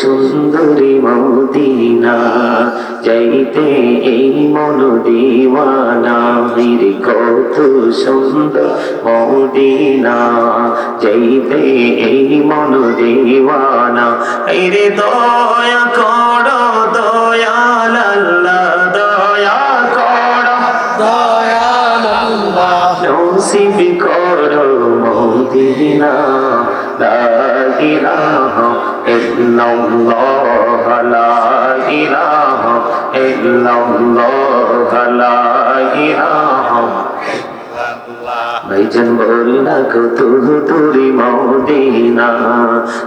সুন্দরী মদিনা যাইতে এই মন দিওয়ানা। হিরে কত সুন্দর মদিনা যাইতে এই মন দিওয়ানা। হিরে দয়া করো দয়াল আল্লাহ দয়া করো। নসিব করো মদিনা লা ইলাহা illallah la না কত তোরি মদিনা,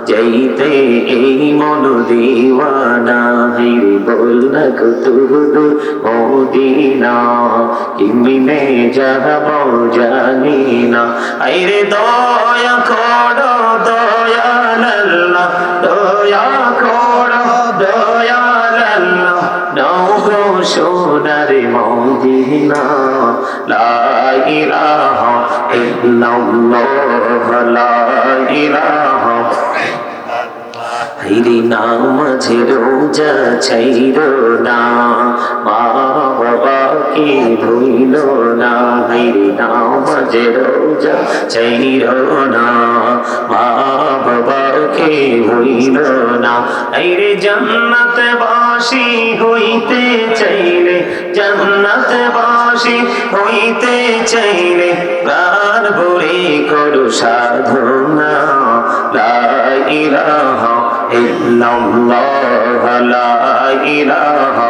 যাইতে এই মন দিওয়ানা। হিরি বল না কত মদিনা কিমি মে যাব জানি না আইরে দয়া কর, দয়া مدينة لا إله إلا الله لا إله হাইরে না মাঝে রোজা ছাইর না, মা বাবাকে ভুইল না। হাইরে না মাঝে রোজা ছাইর না, মা বাবা বাবাকে ভুইল না। হাইরে জান্নাত বাসি হইতে চাইলে জান্নাত বাসি হইতে চাইলে প্রাণ ভরে করো সাধনা। লা ইলাহা ইল্লাল্লাহ, লা ইলাহা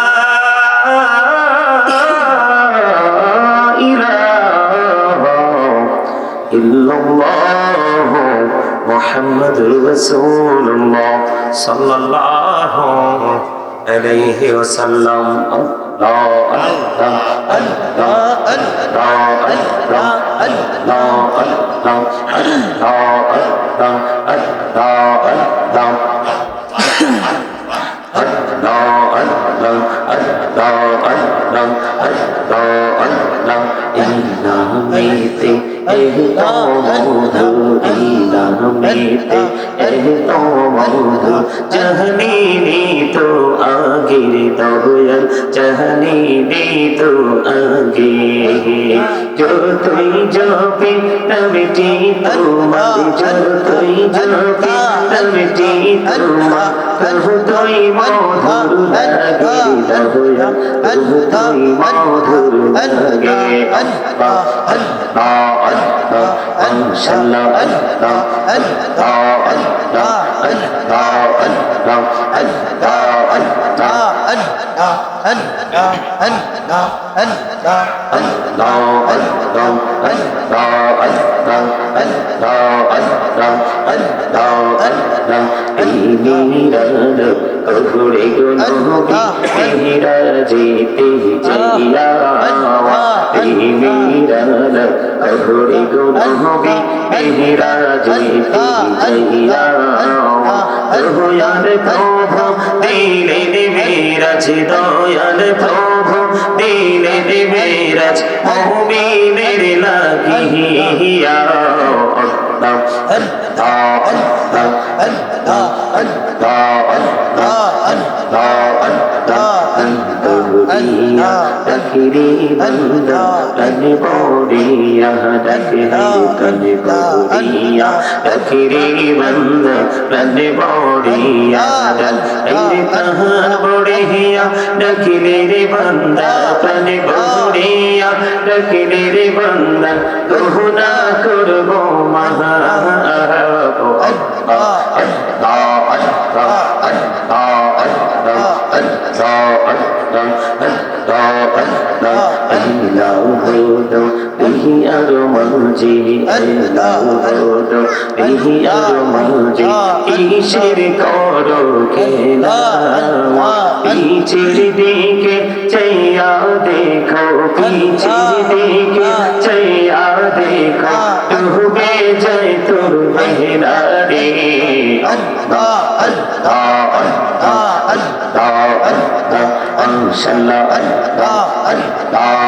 মুহাম্মাদুর রাসূলুল্লাহ সাল্লাল্লাহু আলাইহি ওয়াসাল্লাম আল্লাহ আল্লাহ আল্লাহ আল্লাহ আল্লাহ আল্লাহ আল্লাহ আল্লাহ আল্লাহ আল্লাহ ইনামিতে এহ তো जहनी नी तो आगे दौलत जहनी नी तो आगे जो तुई जो पे तमटी तुमा जो तुई जो पे तमटी तुमा तब तुई मधुर लगे दौलत तब तुई मधुर लगे अल्लाह अल्लाह अल्लाह अल्लाह अल्लाह الله الله الله الله ঘুরে গেলা জিতে জিয়া ঘুরে গেলা জিতে জিয়া দয়াল প্রভু দিলে নিবিরাজ দয়াল প্রভু দিলে দেবেরাজ মুমিনের লাগিয়া تقريبا تنبوريا تنبوريا تقريبا تنبوريا تنبوريا বহিয়া ডাকিলে রে বান্দা প্রাণে গহরিয়া ডাকিলে রে বান্দা গহনা করব মহা Oh, কিসের করো খেলা পিছের দিকে চাইয়া দেখো পিছের দিকে চাইয়া দেখো ডুবে যায় তোর মেহরা রে আল্লাহ আল্লাহ আল্লাহ আল্লাহ আল্লাহ আল্লাহ আল্লাহ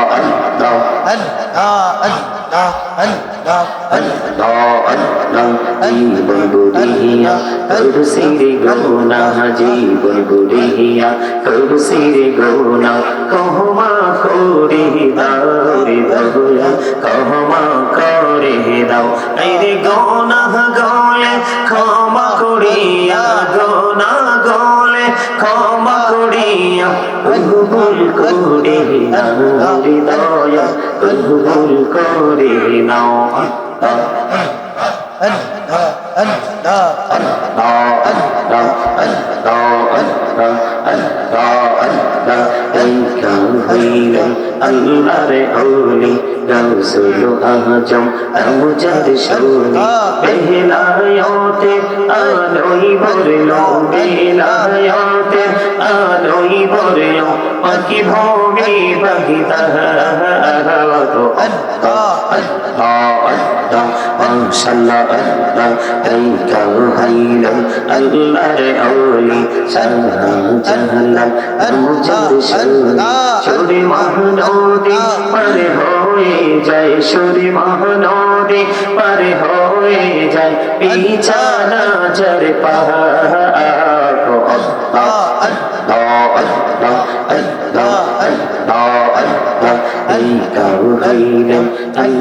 আল্লাহ আল্লাহ জীবন বুড়িয়া তোর সিরে গৌনা জীবন বুড়িয়া তোর সিরে গৌনা কহমা করে দাও রে দহুয়া কহমা করে দাও রে গৌনা গলে ক্ষমা করিয়া গৌনা ক্ষমা করিয়া ভুল করে নাও হৃদয়া ভুল করে নাও আল্লাহ আল্লাহ আল্লাহ হইলেন আল্লাহরে অলি, রাসুল আজম আমজার সৌলি বেলায়তে আলোই ভরল বেলায়তে আলোই ভরল, পাখি ভোগে পাখি তাহারা তো আল্লাহ আল্লাহ আল্লাহ দাও সাল্লাহ এই গাও হাইল আল্লাহ আউলি সাল্লাম জাল্লাম আরজার সাল্লাহ শরি মাহনৌদি পারে হয়ে যায় শরি মাহনৌদি পারে পিছানা জর পাহাড়।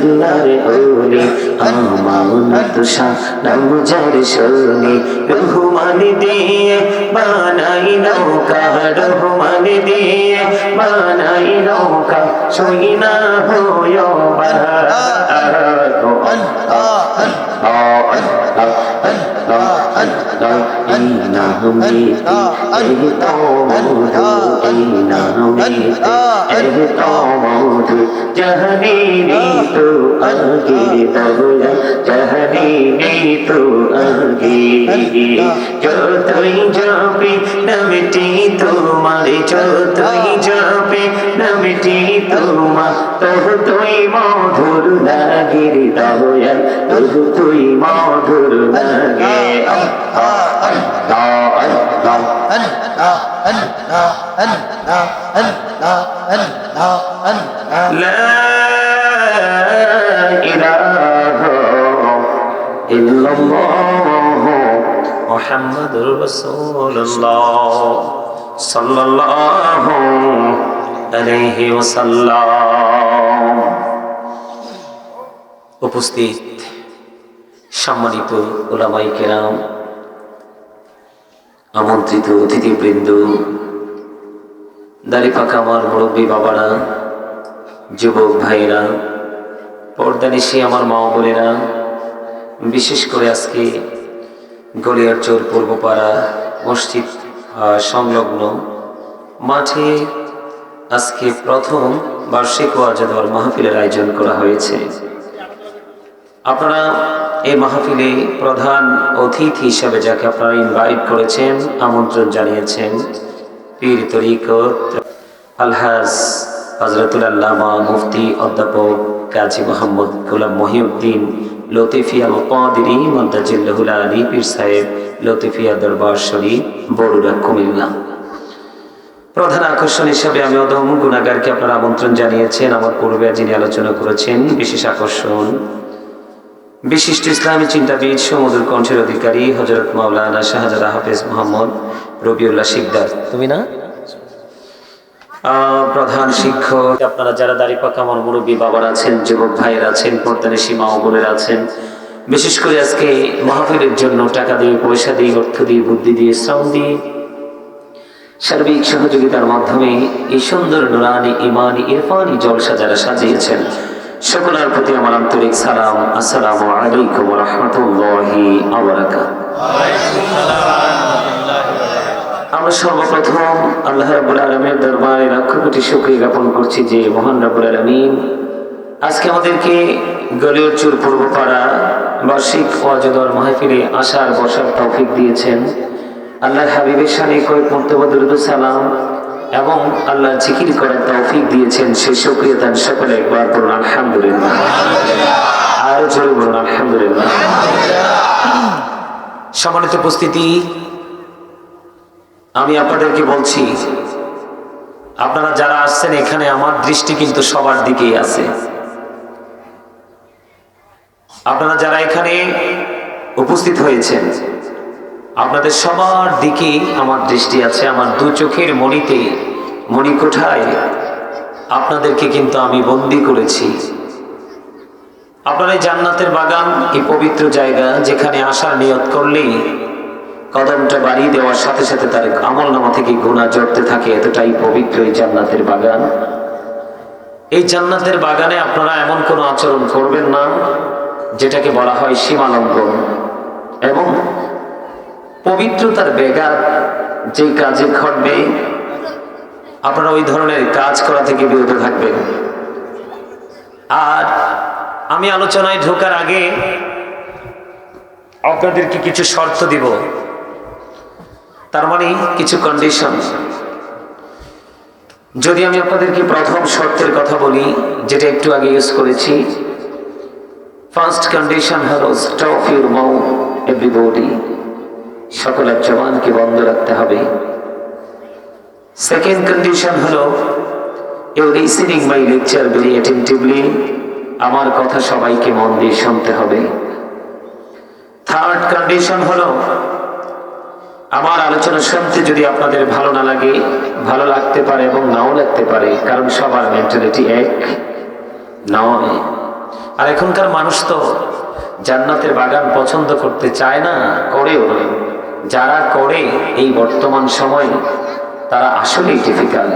আল্লাহর আউলি আমানত শাহ নামজার শুনি রহমান দিয়ে বানাই নৌকা রহমান দিয়ে বানাই নৌকা সই না হয় جہنی تو آگے بولا جہنی تو آگے جو তুই যাবে না মিটি তোমার যো তুই যাবে না মিটি তোমার তহ তুই মধুর লাগির দয়াল তহ তুই মধুর লাগে আহ আহ আহ দাও আল্লাহ আল্লাহ আল্লাহ আল্লাহ আল্লাহ আল্লাহ লা ইলাহা ইল্লাল্লাহ মুহাম্মাদুর রাসূলুল্লাহ সাল্লাল্লাহু আলাইহি ওয়াসাল্লাম উপস্থিত সম্মানিত ওলামাই আমন্ত্রিত অতিথিবৃন্দ দাড়ি পাকা আমার মুরব্বী বাবারা, যুবক ভাইরা পর্দানিশি আমার মা বোনেরা, বিশেষ করে আজকে গড়িয়ারচর পূর্বপাড়া মসজিদ সংলগ্ন মাঠে আজকে প্রথম বার্ষিক ওয়াজাদর মাহফিলের আয়োজন করা হয়েছে। আপনারা এই মাহফিলে প্রধান অতিথি হিসাবে যাকে আপনারা ইনভাইট করেছেন, আমন্ত্রণ জানিয়েছেন, পীর তরিকত আলহাজ হজরতুল আল্লামা মুফতি অধ্যাপক কাজী মোহাম্মদ গোলাম মহিউদ্দিন, লতিফিয়া কাদিরি মন্দাজিল্লাহুল আলী, পীর সাহেব লতিফিয়া দরবার শরীফ বড়ুরা কুমিল্লা। প্রধান আকর্ষণ হিসাবে আমি অদম গুণাগারকে আপনারা আমন্ত্রণ জানিয়েছেন, আমার পূর্বে যিনি আলোচনা করেছেন, বিশেষ আকর্ষণ বিশিষ্ট ইসলামী চিন্তাবিদ সমুদ্র কণ্ঠের অধিকারী হজরত মাওলানা শাহজাদা হাফেজ মোহাম্মদ রবিউল্লাহ শিকদার। তুমি না? প্রধান শিক্ষক। আপনারা যারা দাড়ি পাকা আমার মুরব্বী বাবার আছেন যুবক ভাইয়ের আছেন পর্দানি সীমা অমরের আছেন বিশেষ করে আজকে মাহফিলের জন্য টাকা দিয়ে পয়সা দিয়ে অর্থ দিয়ে বুদ্ধি দিয়ে শ্রম দিয়ে সার্বিক সহযোগিতার মাধ্যমে এই সুন্দর নুরানি ইমানি ইরফানি জলসা যারা সাজিয়েছেন সকলের প্রতি আমার আন্তরিক সালাম। আসসালামু আলাইকুম রহমতুল্লাহি আমরা সর্বপ্রথম আল্লাহ রাবুল আলমের দরবারে লক্ষ কোটি শুক্রিয়া জ্ঞাপন করছি যে মহান রাবুল আলমিন আজকে আমাদেরকে গলিয়চুর পূর্বপাড়া বার্ষিক ওয়াজদর মাহফিলে আসার বসার তৌফিক দিয়েছেন। আল্লাহ হাবিবের সানে কয়েক মর্তবা সালাম এবং আল্লাহ জিকির করার তৌফিক দিয়েছেন। সেই শুক্রিয়া তার সকলে একবার বলুন, আলহামদুলিল্লাহ। আরও জোরে বলুন, আলহামদুলিল্লাহ। সম্মানিত উপস্থিতি, আমি আপনাদেরকে বলছি, আপনারা যারা আসছেন এখানে, আমার দৃষ্টি কিন্তু সবার দিকেই আছে। আপনারা যারা এখানে উপস্থিত হয়েছেন আপনাদের সবার দিকেই আমার দৃষ্টি আছে, আমার দু চোখের মণিতে, মণিকোঠায়। আপনাদেরকে কিন্তু আমি বন্দি করেছি। আপনার এই জান্নাতের বাগান, এই পবিত্র জায়গা যেখানে আসার নিয়ত করলেই কদমটা বাড়িয়ে দেওয়ার সাথে সাথে তার আমল নামা থেকে গুণা জড়তে থাকে, এতটাই পবিত্র এই জান্নাতের বাগান। এই জান্নাতের বাগানে আপনারা এমন কোনো আচরণ করবেন না, যেটাকে বলা হয় সীমালঙ্ঘন। এবং পবিত্রতার বেগার যে কাজে ঘটবে আপনারা ওই ধরনের কাজ করা থেকে বিরত থাকবেন। আর আমি আলোচনায় ঢোকার আগে আপনাদেরকে কিছু শর্ত দিব। তার মানে কিছু কন্ডিশন যদি আমি আপনাদেরকে প্রথম শর্তের কথা বলি, যেটা একটু আগে ইউজ করেছি ফার্স্ট কন্ডিশন হলো স্টপ ইউর মাউ এভরিবডি সকলের জবানকে বন্ধ রাখতে হবে। সেকেন্ড কন্ডিশন হলো you listening my lecture very attentively আমার কথা সবাইকে মন দিয়ে শুনতে হবে। থার্ড কন্ডিশন হলো, আমার আলোচনা শুনতে যদি আপনাদের ভালো না লাগে, ভালো লাগতে পারে এবং নাও লাগতে পারে, কারণ সবার মেন্টালিটি এক নয় আর এখনকার মানুষ তো জান্নাতের বাগান পছন্দ করতে চায় না, করেও না। যারা করে এই বর্তমান সময়ে, তারা আসলেই ডিফিকাল্ট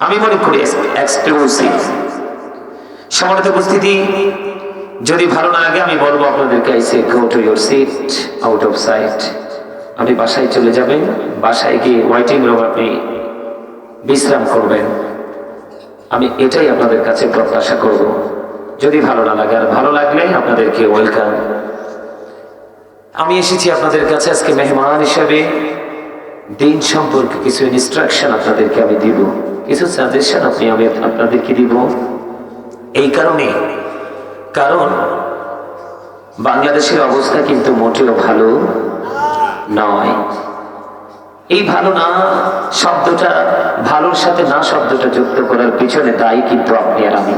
আমি মনে করি এক্সক্লুসিভ সমানিত উপস্থিতি, যদি ভালো না লাগে, আমি বলব আপনাদেরকে I say go to your seat out of sight আপনি বাসায় চলে যাবেন, বাসায় গিয়ে ওয়াইটিং রুম আপনি বিশ্রাম করবেন। আমি এটাই আপনাদের কাছে প্রত্যাশা করব। যদি ভালো না লাগে, আর ভালো লাগলে আপনাদেরকে ওয়েলকাম আমি এসেছি আপনাদের কাছে আজকে মেহমান হিসাবে। দিন সম্পর্কে কিছু ইনস্ট্রাকশন আপনাদেরকে আমি দিব, কিছু সাজেশন আপনি আমি আপনাদেরকে দিব। এই কারণে, কারণ বাংলাদেশের অবস্থা কিন্তু মোটেও ভালো নয়। এই ভালো না শব্দটা, ভালোর সাথে না শব্দটা যুক্ত করার পিছনে দায়ী কিন্তু আপনি আর আমি।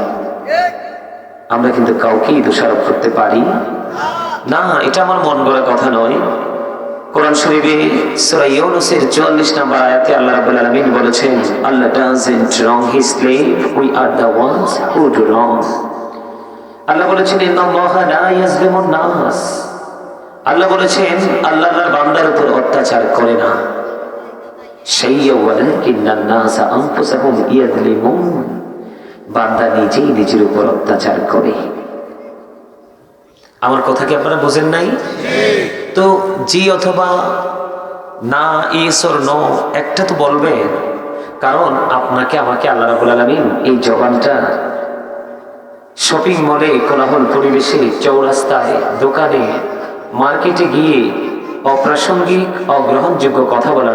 আমরা কিন্তু কাউকেই দোষারোপ করতে পারি। না, এটা আমার মন গড়া কথা নয়। কোরআন শরীফে সূরা ইউনূসের 44 নম্বর আয়াতে আল্লাহ রাব্বুল আলামিন বলেছেন, Allah doesn't wrong his slave we are the ones who do wrong আল্লাহ বলেছেন, ইন্নাল্লাহা লা ইয়াজলিমুন নাস। আল্লাহ বলেছেন, আল্লাহ তার বান্দার উপর অত্যাচার করে না। সেই ওয়ালাকিন্নান নাসা আনফুসাহুম ইয়াজলিমুন বান্দা নিজেই নিজের উপর অত্যাচার করে। আমার কথা কি আপনারা বোঝেন নাই? তো জি অথবা না ইস ওর নো, একটা তো বলবে। কারণ আপনাকে, আমাকে আল্লাহ রাবুল আলমিন এই জবানটা শপিং মলে কোলাহল পরিবেশে, চৌরাস্তায়, দোকানে মার্কেটে গিয়ে অপ্রাসঙ্গিক, অগ্রহণযোগ্য কথা বলার